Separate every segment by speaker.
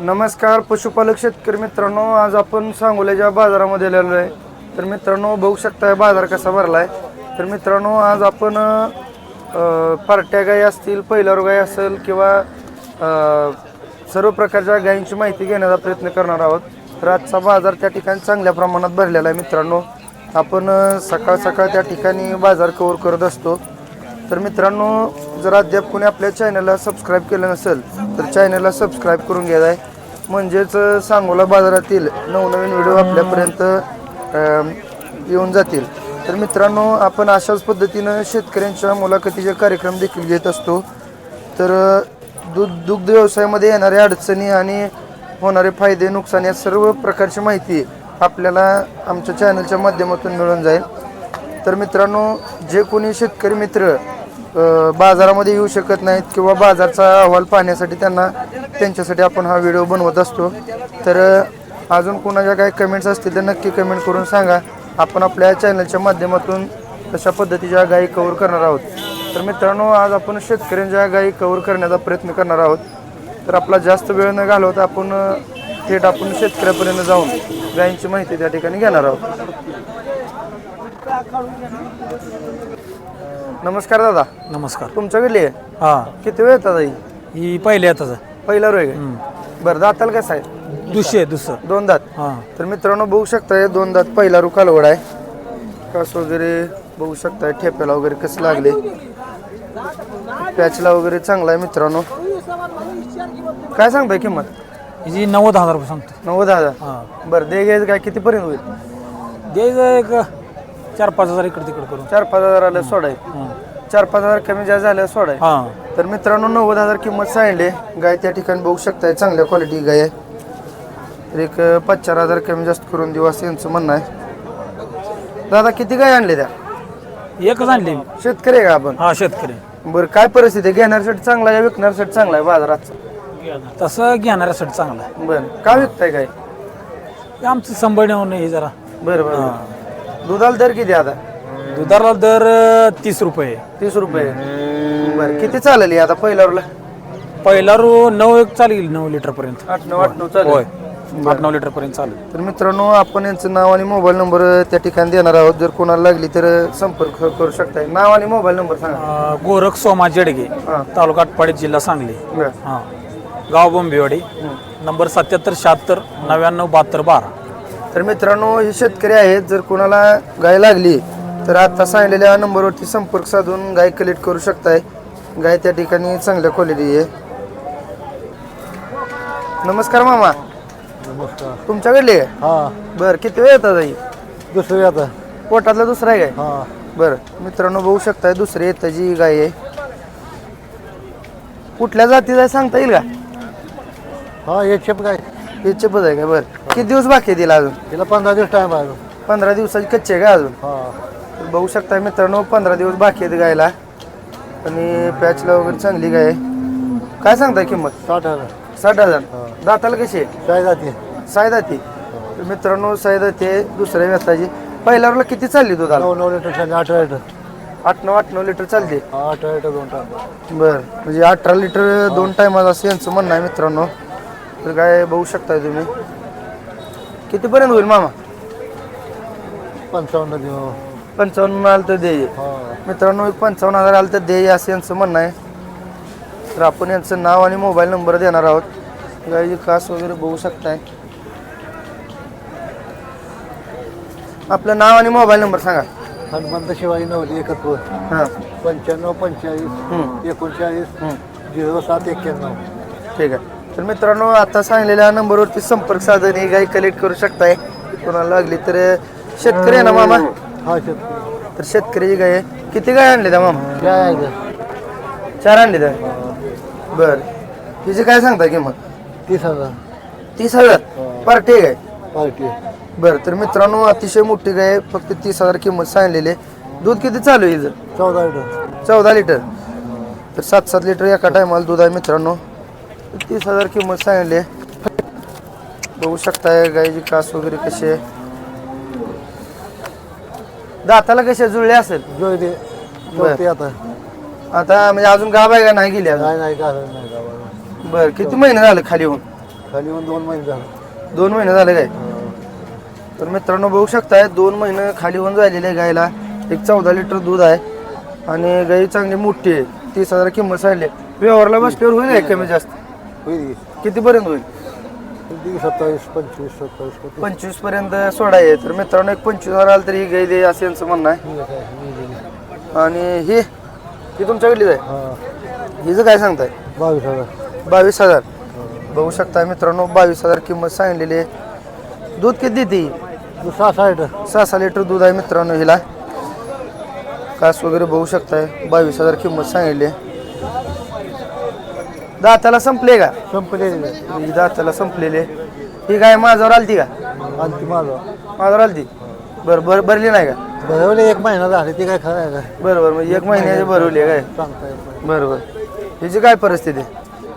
Speaker 1: नमस्कार पशुपालक शेतकरी मित्रांनो आज आपण सांगोल्याच्या बाजारामध्ये आलेलो आहे. तर मित्रांनो बघू शकताय बाजार कसा भरला आहे तर मित्रांनो आज आपण पार्ट्या गाई असतील पहिल्यावर गाई असेल किंवा सर्व प्रकारच्या गायींची माहिती घेण्याचा प्रयत्न करणार आहोत. तर आजचा बाजार त्या ठिकाणी चांगल्या प्रमाणात भरलेला आहे मित्रांनो. आपण सकाळ सकाळ त्या ठिकाणी बाजार कवर करत असतो. तर मित्रांनो जर अद्याप कोणी आपल्या चॅनलला सबस्क्राईब केलं नसेल तर चॅनलला सबस्क्राईब करून घ्यायला आहे म्हणजेच सांगोला बाजारातील नवनवीन व्हिडिओ आपल्यापर्यंत येऊन जातील. तर मित्रांनो आपण अशाच पद्धतीनं शेतकऱ्यांच्या मुलाखतीचे कार्यक्रम देखील घेत असतो. तर दूध दुग्ध व्यवसायामध्ये येणाऱ्या अडचणी आणि होणारे फायदे नुकसान या सर्व प्रकारची माहिती आपल्याला आमच्या चॅनलच्या माध्यमातून मिळून जाईल. तर मित्रांनो जे कोणी शेतकरी मित्र बाजारामध्ये येऊ शकत नाहीत किंवा बाजारचा अहवाल पाहण्यासाठी त्यांना त्यांच्यासाठी आपण हा व्हिडिओ बनवत असतो. तर अजून कोणाच्या काही कमेंट्स असतील तर नक्की कमेंट करून सांगा. आपण आपल्या चॅनलच्या माध्यमातून तशा पद्धतीच्या गायी कवर करणार आहोत. तर मित्रांनो आज आपण शेतकऱ्यांच्या गायी कवर करण्याचा प्रयत्न करणार आहोत. तर आपला जास्त वेळ न घालवता आपण थेट आपण शेतकऱ्यापर्यंत जाऊन गायींची माहिती त्या ठिकाणी घेणार आहोत. नमस्कार दादा.
Speaker 2: नमस्कार.
Speaker 1: तुमच्याकडली आहे?
Speaker 2: हा.
Speaker 1: किती वेळ येतात आई?
Speaker 2: ही पहिल्या येताच
Speaker 1: पहिला रोय बरं दाताल कसं आहे?
Speaker 2: दुसरे दुसरं.
Speaker 1: दोन दात.
Speaker 2: हा.
Speaker 1: तर मित्रांनो बघू शकताय दोन दात पहिला रू कालवड आहे. कास वगैरे बघू शकताय ठेप्याला वगैरे कसं लागले. पॅचला वगैरे चांगला आहे मित्रांनो. काय सांगताय किंमत?
Speaker 2: हिची नव्वद हजार रुपये सांगतो
Speaker 1: नव्वद हजार.
Speaker 2: हा.
Speaker 1: बरं दे घ्यायचं काय? कितीपर्यंत होईल?
Speaker 2: द्यायचं एक चार पाच हजार इकडे तिकडे करून.
Speaker 1: चार पाच हजार आलं सोडाय
Speaker 2: हा.
Speaker 1: चार पाच हजार कमी जास्त झाल्या सोडाय
Speaker 2: हा.
Speaker 1: तर मित्रांनो नव्वद हजार किंमत सांगितली. गाय त्या ठिकाणी बघू शकताय चांगल्या क्वालिटी गाय आहे. तर एक पाच चार हजार कमी जास्त करून देऊ असं यांचं म्हणणं आहे. दादा किती गाय आणले त्या?
Speaker 2: एकच आणली.
Speaker 1: शेतकरी आहे का आपण?
Speaker 2: हा शेतकरी.
Speaker 1: बरं काय परिस्थिती? आहे घेण्यासाठी चांगला आहे विकण्यासाठी चांगला आहे बाजारात?
Speaker 2: तसं घेणाऱ्यासाठी चांगलं आहे.
Speaker 1: बरं. का विकताय काय
Speaker 2: हे आमचं संभाळण्यावर नाही जरा.
Speaker 1: बरं बरं. दुधाला दर किती आता?
Speaker 2: दुधाला दर तीस रुपये.
Speaker 1: तीस रुपये. बरं किती चालेल आता पहिल्यावरला?
Speaker 2: पहिला रो नऊ एक चालेल नऊ लिटर पर्यंत
Speaker 1: आठ नऊ आठ नऊ
Speaker 2: होय.
Speaker 1: चालेल
Speaker 2: आठ नऊ लिटर पर्यंत चालेल.
Speaker 1: तर मित्रांनो आपण यांचं नाव आणि मोबाईल नंबर त्या ठिकाणी देणार आहोत. जर कोणाला लागली तर संपर्क करू शकताय. नाव आणि मोबाईल नंबर सांगा.
Speaker 2: अं, गोरख सोमा जेडगे
Speaker 1: हां.
Speaker 2: तालुका आटपाडी जिल्हा सांगली.
Speaker 1: बरं.
Speaker 2: हां. गाव बोंबिवाडी. नंबर सत्याहत्तर शहात्तर नव्याण्णव बहात्तर बारा.
Speaker 1: तर मित्रांनो हे शेतकरी आहेत जर कोणाला गाय लागली तर आता सांगलेल्या नंबरवरती संपर्क साधून गाय कलेक्ट करू शकताय. गाय त्या ठिकाणी चांगल्या क्वालिटी आहे. नमस्कार मामा.
Speaker 3: नमस्कार.
Speaker 1: तुमच्याकडली आहे?
Speaker 3: हा.
Speaker 1: बरं किती वेळ येतात आई?
Speaker 3: दुसरी आता.
Speaker 1: पोटातला दुसरा आहे काय?
Speaker 3: हा.
Speaker 1: बरं मित्रांनो बघू शकताय दुसरी येताची गाय आहे. कुठल्या जातीचा आहे सांगता येईल का?
Speaker 3: हा एक शेप काय?
Speaker 1: हे चपच आहे का? बरं. किती दिवस बाकी आहे तिला अजून?
Speaker 3: तिला पंधरा दिवस टाइम आहे अजून.
Speaker 1: पंधरा दिवसाची कच्चे आहे का अजून?
Speaker 3: हा.
Speaker 1: तर बघू शकता मित्रांनो पंधरा दिवस बाकी आहेत गायला. आणि पॅचला वगैरे चांगली गाय आहे. काय सांगताय किंमत?
Speaker 3: साठ हजार.
Speaker 1: साठ हजार. दाताला कशी आहे?
Speaker 3: काय जाते
Speaker 1: साय दाती. तर मित्रांनो साय दाती आहे दुसऱ्या व्यताची पहिल्यावरला किती चालली दुधाला
Speaker 3: नऊ नऊ लिटर चालते अठरा लिटर.
Speaker 1: आठ नऊ आठ नऊ लिटर चालते
Speaker 3: अठरा लिटर दोन टाइम
Speaker 1: बर. म्हणजे अठरा लिटर दोन टायमात असं यांचं म्हणणं आहे मित्रांनो. तर काय बघू शकताय तुम्ही. कितीपर्यंत होईल मामा?
Speaker 3: पंचावन्न देऊ.
Speaker 1: पंचावन्न आलं तर दे.
Speaker 3: हा.
Speaker 1: मित्रांनो एक पंचावन्न हजार आलं तर दे असं यांचं म्हणणं आहे. तर आपण यांचं नाव आणि मोबाईल नंबर देणार आहोत. गाईची कास वगैरे बघू शकताय. आपलं नाव आणि मोबाईल नंबर सांगा.
Speaker 3: हनुमंत शिवाजी नवली एकत्र
Speaker 1: हां.
Speaker 3: पंच्याण्णव पंचेचाळीस एकोणचाळीस. झिरो सात एक्क्याण्णव.
Speaker 1: ठीक आहे. तर मित्रांनो आता सांगलेल्या नंबरवरती संपर्क साधन ही गाई कलेक्ट करू शकताय. कोणाला लागली तर शेतकरी आहे ना मामा?
Speaker 3: हा शेतकरी.
Speaker 1: तर शेतकऱ्याची गाय आहे. किती गाय आणली त्या मामा?
Speaker 3: काय आहे ते?
Speaker 1: चार आणली त्या? बर. हिची काय सांगता किंमत?
Speaker 3: तीस हजार.
Speaker 1: तीस हजार? बरं ठीक आहे
Speaker 3: पार्टी
Speaker 1: बरं तर मित्रांनो अतिशय मोठी गाय आहे. फक्त तीस हजार किंमत सांगलेली आहे. दूध किती चालू आहे हिचं?
Speaker 3: चौदा लिटर.
Speaker 1: चौदा लिटर. तर सात सात लिटर एका टायमाला दूध आहे मित्रांनो. तर तीस हजार किंमत सांगली. आहे बघू शकताय गायची कास वगैरे कशी आहे. दाताला कशा जुळले असेल?
Speaker 3: आता.
Speaker 1: आता म्हणजे अजून गाव आहे का? नाही गेली अजून?
Speaker 3: नाही नाही काय नाही गावाला
Speaker 1: बरं किती महिने झाले खाली होऊन?
Speaker 3: खाली येऊन दोन महिने झाले.
Speaker 1: दोन महिने झाले काय? तर मित्रांनो बघू शकताय दोन महिने खाली होऊन झालेले आहे गायला. एक चौदा लिटर दूध आहे. आणि गाई चांगली मोठी आहे. तीस हजार किंमत सांगली. व्यवहारला बसल्यावर होईल काय कमी जास्त?
Speaker 3: होईल
Speaker 1: कितीपर्यंत होईल?
Speaker 3: सत्तावीस पंचवीस सत्तावीस पंचवीस
Speaker 1: पंचवीसपर्यंत सोडा आहे तर मित्रांनो एक पंचवीस हजार आलं तरी ही गाई दे असं यांचं म्हणणं आहे.
Speaker 3: ठीक आहे, मी दिली.
Speaker 1: आणि ही? ही तुमच्याकडलीच आहे?
Speaker 3: हा.
Speaker 1: हिचं काय सांगताय?
Speaker 3: बावीस हजार.
Speaker 1: बावीस हजार. बघू शकता मित्रांनो बावीस हजार किंमत सांगलेली आहे. दूध किती देते ही?
Speaker 3: तू? सहा साठ
Speaker 1: सहा सहा लिटर दूध आहे मित्रांनो हिला. कास वगैरे बघू शकताय. बावीस हजार किंमत सांगितली आहे. दाताला संपले का?
Speaker 3: संपलेली
Speaker 1: ही दाताला संपलेले. ही काय माझ्यावर आलती का?
Speaker 3: आणि ती माझा
Speaker 1: माझ्यावर आलती? बरं बरं भरली नाही का?
Speaker 3: भरवले एक महिना झाले ते काय खरं आहे का?
Speaker 1: बरं बरं मग एक महिन्याची भरवली काय?
Speaker 3: सांगता येत नाही.
Speaker 1: बरं बरं. हिची काय परिस्थिती?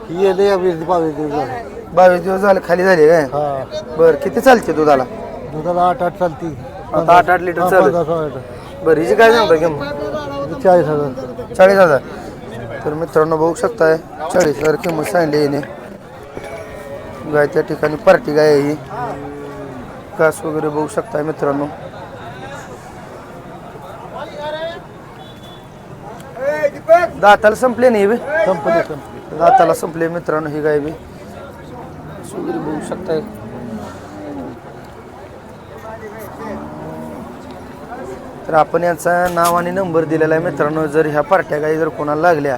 Speaker 3: ही येले या वीस बावीस दिवस झाले.
Speaker 1: बावीस दिवस झाले खाली झाली काय?
Speaker 3: हा.
Speaker 1: बरं किती चालते दुधाला?
Speaker 3: दुधाला आठ आठ चालती.
Speaker 1: आता आठ आठ लिटर
Speaker 3: हा,
Speaker 1: चालू
Speaker 3: पंधरा सोळा लिटर
Speaker 1: बरं हिची काय सांगता किंमत?
Speaker 3: म्हणजे चाळीस हजार.
Speaker 1: चाळीस हजार. तर मित्रांनो बघू शकताय चाळीस हजार किंमत सांगली येणे गाय त्या ठिकाणी पार्टी गाय आहे ही. कास वगैरे बघू शकताय मित्रांनो. दाताला संपले नाही बे.
Speaker 3: संपले संपले.
Speaker 1: दाताला संपले मित्रांनो ही गाय बी. वगैरे बघू शकताय. तर आपण यांचा नाव आणि नंबर दिलेला आहे मित्रांनो. जर ह्या पार्ट्या काही जर कोणाला लागल्या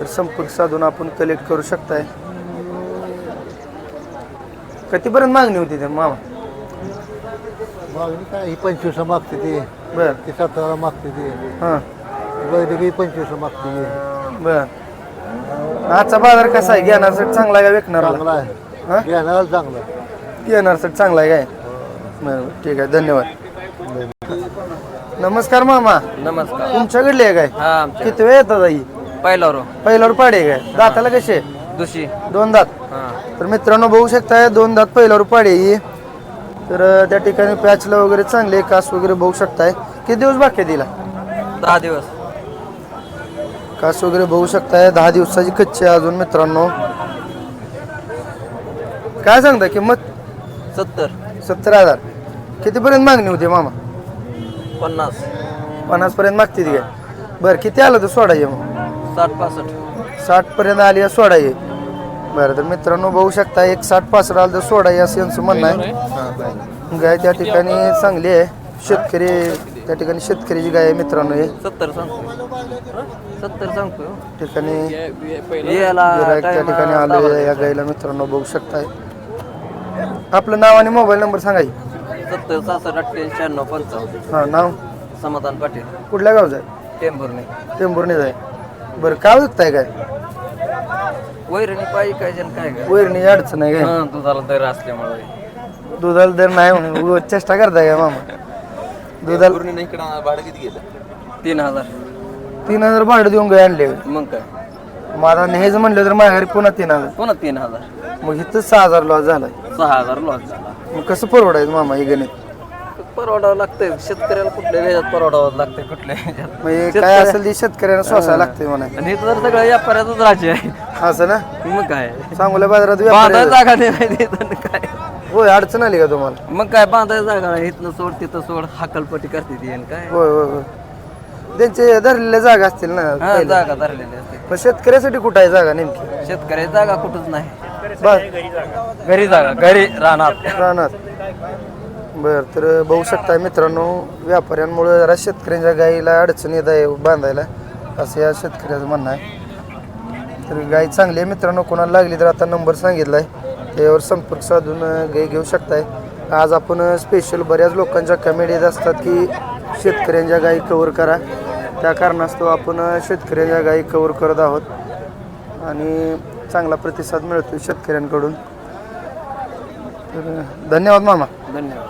Speaker 1: तर संपर्क साधून आपण कलेक्ट करू शकताय. कितीपर्यंत मागणी होती ते मामा?
Speaker 3: मागणी काय ही पंचवीस मागते ती.
Speaker 1: बर.
Speaker 3: ती सतरा मागते ती.
Speaker 1: हां.
Speaker 3: बैठकी पंचवीस मागते ती.
Speaker 1: बर. आजचा बाजार कसा आहे? घेण्यासाठी चांगला आहे का विकणारा
Speaker 3: चांगला
Speaker 1: हा?
Speaker 3: आहे घेण्याला चांगला.
Speaker 1: घेण्यासाठी चांगला आहे काय? बरं ठीक आहे धन्यवाद. नमस्कार मामा.
Speaker 4: नमस्कार.
Speaker 1: तुमच्याकडली आहे काय?
Speaker 4: हा आमच्या
Speaker 1: किती वेळ येतात आई?
Speaker 4: पहिला रो
Speaker 1: पहिल्यावर पाडे काय? दाताला कसे?
Speaker 4: दुशी
Speaker 1: दोन दात.
Speaker 4: हा.
Speaker 1: तर मित्रांनो बघू शकताय दोन दात पहिल्यावर पाडी ही. तर अं, त्या ठिकाणी पॅचला वगैरे चांगले कास वगैरे बघू शकताय. किती दिवस बाकी आहे तिला?
Speaker 4: दहा दिवस.
Speaker 1: कास वगैरे बघू शकताय. दहा दिवसाची कच्ची आहे अजून मित्रांनो. काय सांगता किंमत?
Speaker 4: सत्तर.
Speaker 1: सत्तर हजार. कितीपर्यंत मागणी होती मामा?
Speaker 4: पन्नास.
Speaker 1: पन्नास पर्यंत मागते ती काय बरं किती आलं तर सोडायचे मग?
Speaker 4: साठ पासष्ट.
Speaker 1: साठ पर्यंत आली आहे सोडायचे. बरं तर मित्रांनो बघू शकता एक साठ पासष्ट आलं तर सोडायचे असं यांचं म्हणणं आहे. गाय त्या ठिकाणी चांगली आहे. शेतकरी त्या ठिकाणी शेतकऱ्याची गाय आहे मित्रांनो हे.
Speaker 4: सत्तर सांगतो सत्तर सांगतो
Speaker 1: ठिकाणी
Speaker 4: याला
Speaker 1: गिऱ्हाईक त्या ठिकाणी आले या गायला मित्रांनो बघू शकताय. आपलं नाव आणि मोबाईल नंबर सांगाय
Speaker 4: सत्तर सहासष्ट अठ्ठ्याऐंशी शहाण्णव पंचावन्न.
Speaker 1: हां नाव?
Speaker 4: समाधान पाटील.
Speaker 1: कुठल्या गावचं आहे?
Speaker 4: टेंभुर्णी.
Speaker 1: टेंभुर्णीच आहे. बरं काय विकताय काय?
Speaker 4: वैरणी पाहिजे काय जण काय काय
Speaker 1: वैरणी अडचण आहे काय?
Speaker 4: हा दुधाला दर असल्यामुळे.
Speaker 1: दुधाला दर नाही म्हणून उगाच चेष्टा करताय का मामा? दुधाला
Speaker 4: तीन हजार.
Speaker 1: तीन हजार भाडं देऊन गाय आणले.
Speaker 4: मग काय?
Speaker 1: मला न्यायचं म्हणलं तर माघारी पुन्हा तीन हजार.
Speaker 4: पुन्हा तीन हजार.
Speaker 1: मग इथं सहा हजार लॉस झालाय.
Speaker 4: सहा हजार लॉस झाला.
Speaker 1: मग कसं परवडायचं मामा हे गणित?
Speaker 4: परवडावं लागतंय. शेतकऱ्याला कुठल्या ह्याच्यात परवडावं लागतंय कुठल्या ह्याच्यात?
Speaker 1: म्हणजे काय असेल ते शेतकऱ्यांना सोसायला लागतंय म्हणा.
Speaker 4: आणि इथं तर सगळं व्यापाऱ्याचंच राज्य आहे.
Speaker 1: असं ना?
Speaker 4: मग काय?
Speaker 1: सांगोल्या बाजारात व्यापारी
Speaker 4: जागा नाही माहिती काय?
Speaker 1: होय अडचण आली का तुम्हाला?
Speaker 4: मग काय बांधाय जागा नाही. इथनं सोड तिथं सोड हाकलपट्टी करते ती आणि काय?
Speaker 1: होय होय होय. त्यांचे धरलेल्या जागा असतील ना
Speaker 4: हा. जागा धरलेली असते
Speaker 1: पण शेतकऱ्यासाठी कुठं आहे जागा नेमकी?
Speaker 4: शेतकऱ्याची जागा कुठंच नाही.
Speaker 1: बस
Speaker 4: घरी जागा. घरी राहणार.
Speaker 1: राहणार. बर तर बघू शकता मित्रांनो व्यापाऱ्यांमुळे जरा शेतकऱ्यांच्या गाईला अडचण येत आहे बांधायला असं या शेतकऱ्याचं म्हणणं आहे. तर गाय चांगली आहे मित्रांनो कोणाला लागली तर आता नंबर सांगितला आहे त्यावर संपर्क साधून गाय घेऊ शकताय. आज आपण स्पेशल बऱ्याच लोकांच्या कमेंट येत असतात की शेतकऱ्यांच्या गायी कवर करा. त्या कारणास्तव आपण शेतकऱ्यांच्या गायी कवर करत आहोत. आणि चांगला प्रतिसाद मिळतो शेतकऱ्यांकडून. तर धन्यवाद मामा.
Speaker 4: धन्यवाद.